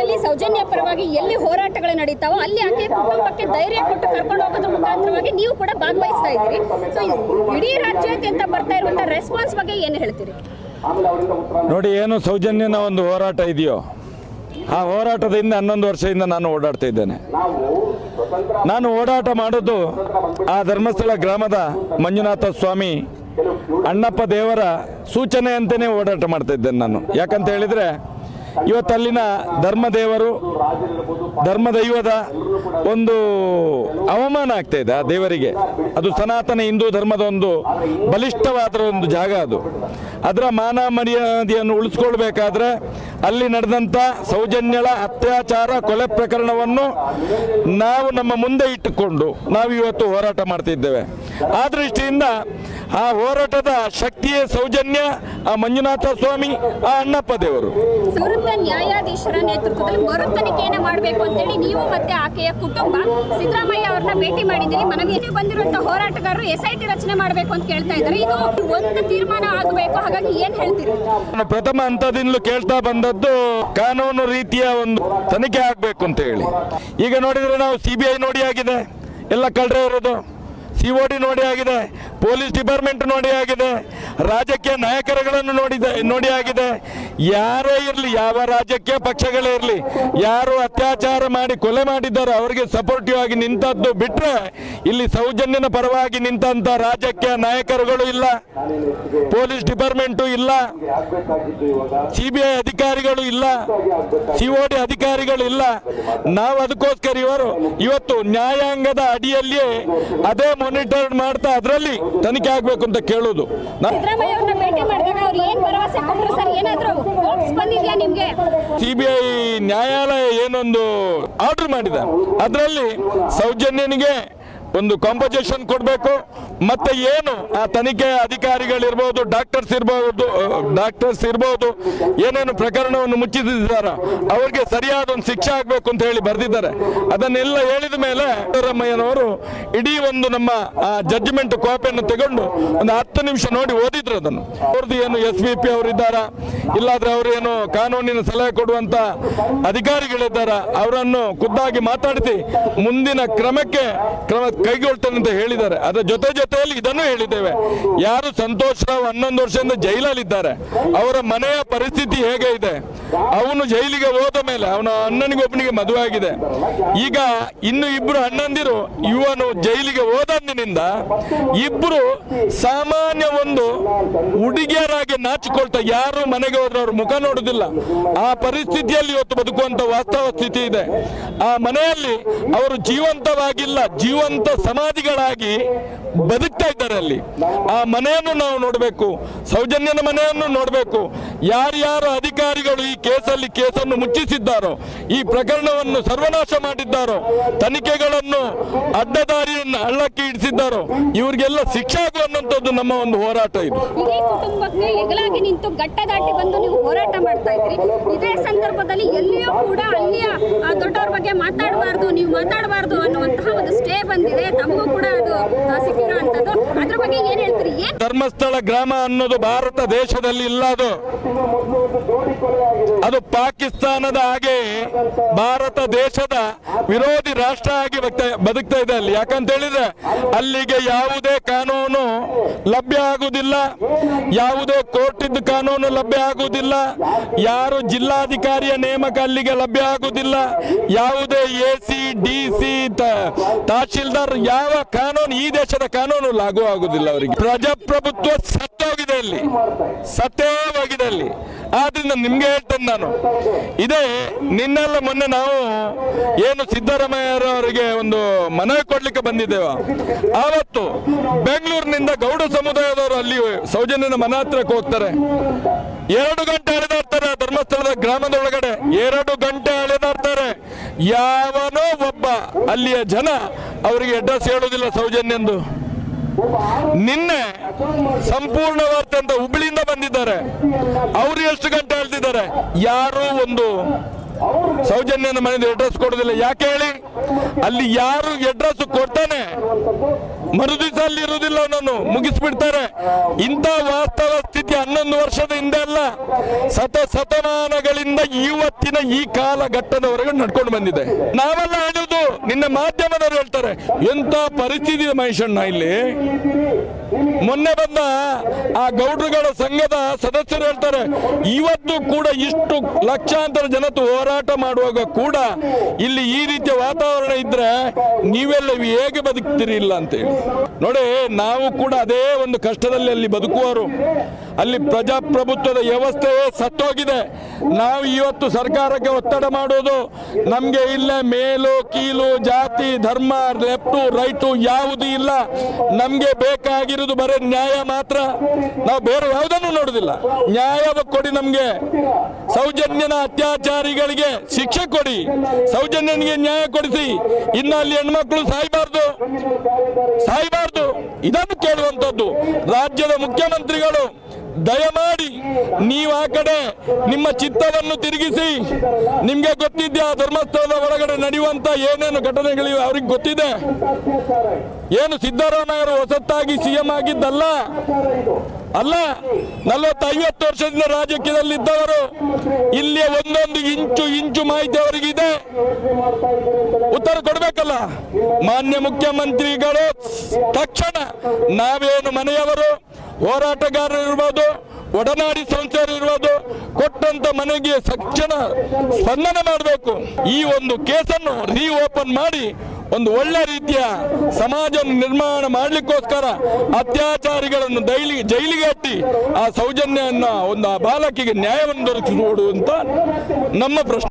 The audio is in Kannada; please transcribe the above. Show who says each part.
Speaker 1: ರಾಜ್ಯದಲ್ಲಿ ಸೌಜನ್ಯ ಪರವಾಗಿ ಎಲ್ಲಿ ಹೋರಾಟಗಳು ನಡೀತಾವೋ ಅಲ್ಲಿ ಆಕೆ ಕುಟುಂಬಕ್ಕೆ ಧೈರ್ಯ ಕೊಟ್ಟು ಕರ್ಕೊಂಡು ಹೋಗೋದ್ರ ಮುಖಾಂತರವಾಗಿ ನೀವು ಕೂಡ ಭಾಗವಹಿಸ್ತಾ ಇದ್ದೀರಿ. ಸೊ ಇಡೀ ರಾಜ್ಯಾದ್ಯಂತ ಬರ್ತಾ ಇರುವಂತ ರೆಸ್ಪಾನ್ಸ್ ಬಗ್ಗೆ ಏನು ಹೇಳ್ತೀರಿ?
Speaker 2: ನೋಡಿ ಏನು ಸೌಜನ್ಯನ ಒಂದು ಹೋರಾಟ ಇದೆಯೋ ಆ ಹೋರಾಟದಿಂದ ಹನ್ನೊಂದು ವರ್ಷದಿಂದ ನಾನು ಓಡಾಡ್ತಾ ಇದ್ದೇನೆ. ನಾನು ಓಡಾಟ ಮಾಡೋದು ಆ ಧರ್ಮಸ್ಥಳ ಗ್ರಾಮದ ಮಂಜುನಾಥ ಸ್ವಾಮಿ ಅಣ್ಣಪ್ಪ ದೇವರ ಸೂಚನೆಯಂತೆಯೇ ಓಡಾಟ ಮಾಡ್ತಾ ಇದ್ದೇನೆ ನಾನು. ಯಾಕಂತ ಹೇಳಿದರೆ ಇವತ್ತಲ್ಲಿನ ಧರ್ಮದೇವರು, ಧರ್ಮದೈವದ ಒಂದು ಅವಮಾನ ಆಗ್ತಾ ಇದೆ ಆ ದೇವರಿಗೆ. ಅದು ಸನಾತನ ಹಿಂದೂ ಧರ್ಮದ ಒಂದು ಬಲಿಷ್ಠವಾದ ಒಂದು ಜಾಗ ಅದು. ಅದರ ಮಾನ ಮರ್ಯಾದೆಯನ್ನು ಉಳಿಸ್ಕೊಳ್ಬೇಕಾದ್ರೆ ಅಲ್ಲಿ ನಡೆದಂಥ ಸೌಜನ್ಯಳ ಅತ್ಯಾಚಾರ ಕೊಲೆ ಪ್ರಕರಣವನ್ನು ನಾವು ನಮ್ಮ ಮುಂದೆ ಇಟ್ಟುಕೊಂಡು ನಾವು ಇವತ್ತು ಹೋರಾಟ ಮಾಡ್ತಿದ್ದೇವೆ. ಆ ದೃಷ್ಟಿಯಿಂದ ಆ ಹೋರಾಟದ ಶಕ್ತಿಯೇ ಸೌಜನ್ಯ, ಆ ಮಂಜುನಾಥ ಸ್ವಾಮಿ, ಆ ಅಣ್ಣಪ್ಪ ದೇವರು.
Speaker 1: ನೇತೃತ್ವದಲ್ಲಿ ತನಿಖೆಯನ್ನ ಮಾಡಬೇಕು ಅಂತೇಳಿ ನೀವು ಮತ್ತೆ ಆಕೆಯ ಕುಟುಂಬ ಅವರನ್ನ ಭೇಟಿ ಹೋರಾಟಗಾರರು ಎಸ್ಐಟಿ ರಚನೆ ಮಾಡಬೇಕು ಅಂತ ಕೇಳ್ತಾ ಇದ್ದಾರೆ. ಇದು ಒಂದು ತೀರ್ಮಾನ ಆಗಬೇಕು. ಹಾಗಾಗಿ ಏನ್ ಹೇಳ್ತೀರಿ?
Speaker 2: ಪ್ರಥಮ ಹಂತದಿಂದಲೂ ಕೇಳ್ತಾ ಬಂದದ್ದು ಕಾನೂನು ರೀತಿಯ ಒಂದು ತನಿಖೆ ಆಗಬೇಕು ಅಂತ ಹೇಳಿ. ಈಗ ನೋಡಿದ್ರೆ ನಾವು ಸಿ ನೋಡಿ ಆಗಿದೆ. ಎಲ್ಲ ಕಳ್ಳರೆ ಇರೋದು. ಸಿ ನೋಡಿ ಆಗಿದೆ. ಪೊಲೀಸ್ ಡಿಪಾರ್ಟ್ಮೆಂಟ್ ನೋಡಿ ಆಗಿದೆ. ರಾಜಕೀಯ ನಾಯಕರುಗಳನ್ನು ನೋಡಿದ, ನೋಡಿ ಆಗಿದೆ. ಯಾರೇ ಇರಲಿ, ಯಾವ ರಾಜಕೀಯ ಪಕ್ಷಗಳೇ ಇರಲಿ, ಯಾರು ಅತ್ಯಾಚಾರ ಮಾಡಿ ಕೊಲೆ ಮಾಡಿದ್ದಾರೋ ಅವರಿಗೆ ಸಪೋರ್ಟಿವ್ ಆಗಿ ನಿಂತದ್ದು ಬಿಟ್ಟರೆ ಇಲ್ಲಿ ಸೌಜನ್ಯನ ಪರವಾಗಿ ನಿಂತಹ ರಾಜಕೀಯ ನಾಯಕರುಗಳು ಇಲ್ಲ, ಪೊಲೀಸ್ ಡಿಪಾರ್ಟ್ಮೆಂಟು ಇಲ್ಲ, ಸಿಬಿಐ ಅಧಿಕಾರಿಗಳು ಇಲ್ಲ, ಸಿಒಡಿ ಅಧಿಕಾರಿಗಳು ಇಲ್ಲ. ನಾವು ಅದಕ್ಕೋಸ್ಕರ ಇವರು, ಇವತ್ತು ನ್ಯಾಯಾಂಗದ ಅಡಿಯಲ್ಲಿಯೇ ಅದೇ ಮಾನಿಟರ್ ಮಾಡ್ತಾ ಅದರಲ್ಲಿ ತನಿಖೆ ಆಗ್ಬೇಕು ಅಂತ ಕೇಳೋದು. ಸಿಬಿಐ ನ್ಯಾಯಾಲಯ ಏನೊಂದು ಆರ್ಡರ್ ಮಾಡಿದೆ. ಅದರಲ್ಲಿ ಸೌಜನ್ಯನಿಗೆ ಒಂದು ಕಾಂಪಜೇಷನ್ ಕೊಡಬೇಕು. ಮತ್ತೆ ಏನು, ಆ, ತನಿಖೆ ಅಧಿಕಾರಿಗಳಿರ್ಬೋದು, ಡಾಕ್ಟರ್ಸ್ ಇರ್ಬೋದು ಡಾಕ್ಟರ್ಸ್ ಇರ್ಬೋದು, ಏನೇನು ಪ್ರಕರಣವನ್ನು ಮುಚ್ಚಿದ್ದಾರ ಅವ್ರಿಗೆ ಸರಿಯಾದ ಒಂದು ಶಿಕ್ಷೆ ಆಗಬೇಕು ಅಂತ ಹೇಳಿ ಬರೆದಿದ್ದಾರೆ. ಅದನ್ನೆಲ್ಲ ಹೇಳಿದ ಮೇಲೆ ಸಿದ್ದರಾಮಯ್ಯನವರು ಇಡೀ ಒಂದು ನಮ್ಮ ಜಡ್ಜ್ಮೆಂಟ್ ಕಾಪಿಯನ್ನು ತಗೊಂಡು ಒಂದು ಹತ್ತು ನಿಮಿಷ ನೋಡಿ ಓದಿದ್ರು ಅದನ್ನು. ಅವ್ರದ್ದು ಏನು ಎಸ್ ವಿ ಪಿ ಅವರಿದ್ದಾರ, ಇಲ್ಲಾದ್ರೆ ಅವರು ಏನು ಕಾನೂನಿನ ಸಲಹೆ ಕೊಡುವಂತ ಅಧಿಕಾರಿಗಳಿದ್ದಾರ, ಅವರನ್ನು ಖುದ್ದಾಗಿ ಮಾತಾಡಿಸಿ ಮುಂದಿನ ಕ್ರಮಕ್ಕೆ ಕ್ರಮ ಕೈಗೊಳ್ತೇನೆ ಅಂತ ಹೇಳಿದ್ದಾರೆ. ಅದರ ಜೊತೆ ಜೊತೆ ಜೊತೆಯಲ್ಲಿ ಇದನ್ನು ಹೇಳಿದ್ದೇವೆ. ಯಾರು ಸಂತೋಷ್ ರಾವ್ ಹನ್ನೊಂದು ವರ್ಷದಿಂದ ಜೈಲಲ್ಲಿದ್ದಾರೆ. ಅವರ ಮನೆಯ ಪರಿಸ್ಥಿತಿ ಹೇಗೆ ಇದೆ? ಅವನು ಜೈಲಿಗೆ ಹೋದ ಮೇಲೆ ಅವನ ಅಣ್ಣನಿಗೊಬ್ಬನಿಗೆ ಮದುವೆ ಆಗಿದೆ. ಈಗ ಇನ್ನು ಇಬ್ರು ಅಣ್ಣಂದಿರು ಇವನು ಜೈಲಿಗೆ ಹೋದಂದಿನಿಂದ ಇಬ್ರು ಸಾಮಾನ್ಯ ಒಂದು ಹುಡುಗಿಯರಾಗಿ ನಾಚಿಕೊಳ್ತಾ ಯಾರು ಮನೆಗೆ ಹೋದ್ರೆ ಅವ್ರ ಮುಖ ನೋಡುದಿಲ್ಲ. ಆ ಪರಿಸ್ಥಿತಿಯಲ್ಲಿ ಇವತ್ತು ಬದುಕುವಂತ ವಾಸ್ತವ ಸ್ಥಿತಿ ಇದೆ. ಆ ಮನೆಯಲ್ಲಿ ಅವರು ಜೀವಂತವಾಗಿಲ್ಲ. ಜೀವಂತ ಸಮಾಧಿಗಳಾಗಿ ಬದುಕ್ತಾ ಇದ್ದಾರೆ ಅಲ್ಲಿ. ಆ ಮನೆಯನ್ನು ನಾವು ನೋಡಬೇಕು. ಸೌಜನ್ಯನ ಮನೆಯನ್ನು ನೋಡಬೇಕು. ಯಾರ್ಯಾರು ಅಧಿಕಾರಿಗಳು ಈ ಕೇಸಲ್ಲಿ ಕೇಸನ್ನು ಮುಚ್ಚಿಸಿದ್ದಾರೋ ಈ ಪ್ರಕರಣವನ್ನು ಸರ್ವನಾಶ ಮಾಡಿದ್ದಾರೋ ತನಿಖೆಗಳನ್ನು ಅಡ್ಡದಾರಿಯನ್ನು ಹಳ್ಳಕ್ಕೆ ಇಡಿಸಿದ್ದಾರೋ ಇವರಿಗೆಲ್ಲ ಶಿಕ್ಷೆ ಆಗುವಂತದ್ದು ನಮ್ಮ ಒಂದು ಹೋರಾಟ ಇದು.
Speaker 1: ಎಗಲಾಗಿ ನಿಂತು ಗಟ್ಟದಾಟಿ ಬಂದು ನೀವು ಹೋರಾಟ ಮಾಡ್ತಾ ಇದ್ರಿ ಇದೇ ಸಂದರ್ಭದಲ್ಲಿ ಎಲ್ಲಿಯೂ ಕೂಡ ಅಲ್ಲಿಯ ದೊಡ್ಡವ್ರ ಬಗ್ಗೆ ಮಾತಾಡಬಾರ್ದು ನೀವು ಮಾತಾಡಬಾರ್ದು ಅನ್ನುವಂತಹ ಒಂದು ಸ್ಟೇ ಬಂದಿದೆ. ತಮಗೂ ಕೂಡ ಅದು ಆ, ಸಿಕ್ಕಿರೋ ಅಂತದ್ದು ಅದ್ರ ಬಗ್ಗೆ ಏನ್ ಹೇಳ್ತೀರಿ?
Speaker 2: ಧರ್ಮಸ್ಥಳ ಗ್ರಾಮ ಅನ್ನೋದು ಭಾರತ ದೇಶದಲ್ಲಿ ಇಲ್ಲ ಅದು ಅದು ಪಾಕಿಸ್ತಾನದ ಹಾಗೆ ಭಾರತ ದೇಶದ ವಿರೋಧಿ ರಾಷ್ಟ್ರ ಆಗಿ ಬದುಕ್ತಾ ಇದೆ ಅಲ್ಲಿ. ಯಾಕಂತ ಹೇಳಿದ್ರೆ ಅಲ್ಲಿಗೆ ಯಾವುದೇ ಕಾನೂನು ಲಭ್ಯ ಆಗುವುದಿಲ್ಲ. ಯಾವುದೇ ಕೋರ್ಟಿದ್ದ ಕಾನೂನು ಲಭ್ಯ ಆಗುವುದಿಲ್ಲ. ಯಾರು ಜಿಲ್ಲಾಧಿಕಾರಿಯ ನೇಮಕ ಅಲ್ಲಿಗೆ ಲಭ್ಯ ಆಗುವುದಿಲ್ಲ. ಯಾವುದೇ A C, D C tahsildar, ಯಾವ ಕಾನೂನು, ಈ ದೇಶದ ಕಾನೂನು ಲಾಗೂ ಆಗುವುದಿಲ್ಲ ಅವರಿಗೆ. ಪ್ರಜಾಪ್ರಭುತ್ವ ಸತ್ತೋಗಿದೆ ಅಲ್ಲಿ. ಸತ್ಯವಾಗಿದೆ ಅಲ್ಲಿ. ಆದ್ರಿಂದ ನಿಮ್ಗೆ ಹೇಳ್ತೇನೆ ನಾನು. ಇದೇ, ನಿನ್ನೆಲ್ಲ ಮೊನ್ನೆ ನಾವು ಏನು ಸಿದ್ದರಾಮಯ್ಯರವರಿಗೆ ಒಂದು ಮನವಿ ಕೊಡ್ಲಿಕ್ಕೆ ಬಂದಿದ್ದೇವ ಆವತ್ತು ಬೆಂಗಳೂರಿನಿಂದ ಗೌಡ ಸಮುದಾಯದವರು ಅಲ್ಲಿ ಸೌಜನ್ಯನ ಮನೆ ಹತ್ರಕ್ಕೆ ಹೋಗ್ತಾರೆ. ಎರಡು ಗಂಟೆ ಅಲೆದಾಡ್ತಾರೆ ಆ ಧರ್ಮಸ್ಥಳದ ಗ್ರಾಮದೊಳಗಡೆ. ಎರಡು ಗಂಟೆ ಅಲೆದಾಡ್ತಾರೆ. ಯಾವನೋ ಒಬ್ಬ ಅಲ್ಲಿಯ ಜನ ಅವರಿಗೆ ಅಡ್ರೆಸ್ ಹೇಳುವುದಿಲ್ಲ ಸೌಜನ್ಯಂದು. ನಿನ್ನೆ ಸಂಪೂರ್ಣ ಹುಬ್ಳಿಯಿಂದ ಬಂದಿದ್ದಾರೆ. ಅವರು ಎಷ್ಟು ಗಂಟೆ ಅಳ್ತಿದ್ದಾರೆ? ಯಾರು ಒಂದು ಸೌಜನ್ಯನ ಮನೆಯಿಂದ ಅಡ್ರೆಸ್ ಕೊಡೋದಿಲ್ಲ ಯಾಕೆ ಹೇಳಿ? ಅಲ್ಲಿ ಯಾರು ಅಡ್ರೆಸ್ ಕೊಡ್ತಾನೆ? ಮರುದಿವಸ ಅಲ್ಲಿ ಇರುವುದಿಲ್ಲ ಅವನನ್ನು. ಮುಗಿಸ್ಬಿಡ್ತಾರೆ. ಇಂಥ ವಾಸ್ತವ ಸ್ಥಿತಿ ಹನ್ನೊಂದು ವರ್ಷದ ಹಿಂದೆ ಅಲ್ಲ. ಸತ ಶತಮಾನಗಳಿಂದ ಇವತ್ತಿನ ಈ ಕಾಲಘಟ್ಟದವರೆಗೂ ನಡ್ಕೊಂಡು ಬಂದಿದೆ. ನಾವೆಲ್ಲ ಹೇಳುದು ನಿನ್ನ ಮಾಧ್ಯಮದವರು ಹೇಳ್ತಾರೆ ಎಂತ ಪರಿಸ್ಥಿತಿ ಮಹೇಶಣ್ಣ ಇಲ್ಲಿ? ಮೊನ್ನೆ ಬಂದ ಆ ಗೌಡ್ರುಗಳ ಸಂಘದ ಸದಸ್ಯರು ಹೇಳ್ತಾರೆ, ಇವತ್ತು ಕೂಡ ಇಷ್ಟು ಲಕ್ಷಾಂತರ ಜನತೆ ಹೋರಾಟ ಮಾಡುವಾಗ ಕೂಡ ಇಲ್ಲಿ ಈ ರೀತಿಯ ವಾತಾವರಣ ಇದ್ರೆ ನೀವೆಲ್ಲ ಹೇಗೆ ಬದುಕ್ತೀರಿ ಇಲ್ಲ? ಅಂತೇಳಿ ನೋಡಿ ನಾವು ಕೂಡ ಅದೇ ಒಂದು ಕಷ್ಟದಲ್ಲಿ ಅಲ್ಲಿ ಬದುಕುವರು ಅಲ್ಲಿ ಪ್ರಜಾಪ್ರಭುತ್ವದ ವ್ಯವಸ್ಥೆಯೇ ಸತ್ತೋಗಿದೆ. ನಾವು ಇವತ್ತು ಸರ್ಕಾರಕ್ಕೆ ಒತ್ತಡ ಮಾಡೋದು ನಮಗೆ ಇಲ್ಲ. ಮೇಲು, ಕೀಲು, ಜಾತಿ, ಧರ್ಮ, ಲೆಫ್ಟು ರೈಟು ಯಾವುದೂ ಇಲ್ಲ. ನಮಗೆ ಬೇಕಾಗಿರೋದು ಬರೀ ನ್ಯಾಯ ಮಾತ್ರ. ನಾವು ಬೇರೆ ಯಾವುದನ್ನು ನೋಡೋದಿಲ್ಲ ನ್ಯಾಯ ಕೊಡಿ ನಮಗೆ. ಸೌಜನ್ಯನ ಅತ್ಯಾಚಾರಿಗಳಿಗೆ ಶಿಕ್ಷೆ ಕೊಡಿ. ಸೌಜನ್ಯನಿಗೆ ನ್ಯಾಯ ಕೊಡಿಸಿ. ಇನ್ನು ಅಲ್ಲಿ ಹೆಣ್ಮಕ್ಳು ಸಾಯ್ಬಾರ್ದು. ಸಾಯ್ಬಾರ್ದು. ಇದನ್ನು ಕೇಳುವಂತದ್ದು ರಾಜ್ಯದ ಮುಖ್ಯಮಂತ್ರಿಗಳು ದಯಮಾಡಿ ನೀವು ಆ ಕಡೆ ನಿಮ್ಮ ಚಿತ್ತವನ್ನು ತಿರುಗಿಸಿ. ನಿಮ್ಗೆ ಆ ಧರ್ಮಸ್ಥಳದ ಒಳಗಡೆ ನಡೆಯುವಂತ ಏನೇನು ಘಟನೆಗಳಿವೆ ಅವ್ರಿಗೆ ಗೊತ್ತಿದೆ? ಏನು ಸಿದ್ದರಾಮಯ್ಯರು ಹೊಸತ್ತಾಗಿ ಸಿಎಂ ಆಗಿದ್ದಲ್ಲ? ಅಲ್ಲ ನಲವತ್ತು ಐವತ್ತು ವರ್ಷದಿಂದ ರಾಜಕೀಯದಲ್ಲಿದ್ದವರು, ಇಲ್ಲಿಯ ಒಂದೊಂದು ಇಂಚು ಇಂಚು ಮಾಹಿತಿ ಅವರಿಗಿದೆ. ಉತ್ತರ ಕೊಡಬೇಕಲ್ಲ? ಮಾನ್ಯ ಮುಖ್ಯಮಂತ್ರಿಗಳು, ತಕ್ಷಣ ನಾವೇನು ಮನೆಯವರು ಹೋರಾಟಗಾರರು ಇರ್ಬೋದು, ಒಡನಾಡಿ ಸಂಸ್ಥೆಯರು ಇರ್ಬೋದು, ಕೊಟ್ಟಂತ ಮನೆಗೆ ತಕ್ಷಣ ಸ್ಪಂದನೆ ಮಾಡಬೇಕು. ಈ ಒಂದು ಕೇಸನ್ನು ರೀ ಓಪನ್ ಮಾಡಿ ಒಂದು ಒಳ್ಳೆ ರೀತಿಯ ಸಮಾಜ ನಿರ್ಮಾಣ ಮಾಡಲಿಕ್ಕೋಸ್ಕರ ಅತ್ಯಾಚಾರಿಗಳನ್ನು ದೈಲಿ, ಜೈಲಿಗೆ ಹತ್ತಿ ಆ ಸೌಜನ್ಯವನ್ನು ಒಂದು ಆ ಬಾಲಕಿಗೆ ನ್ಯಾಯವನ್ನು ದೊರಕಿಸಿಕೊಡುವಂತ ನಮ್ಮ ಪ್ರಶ್ನೆ.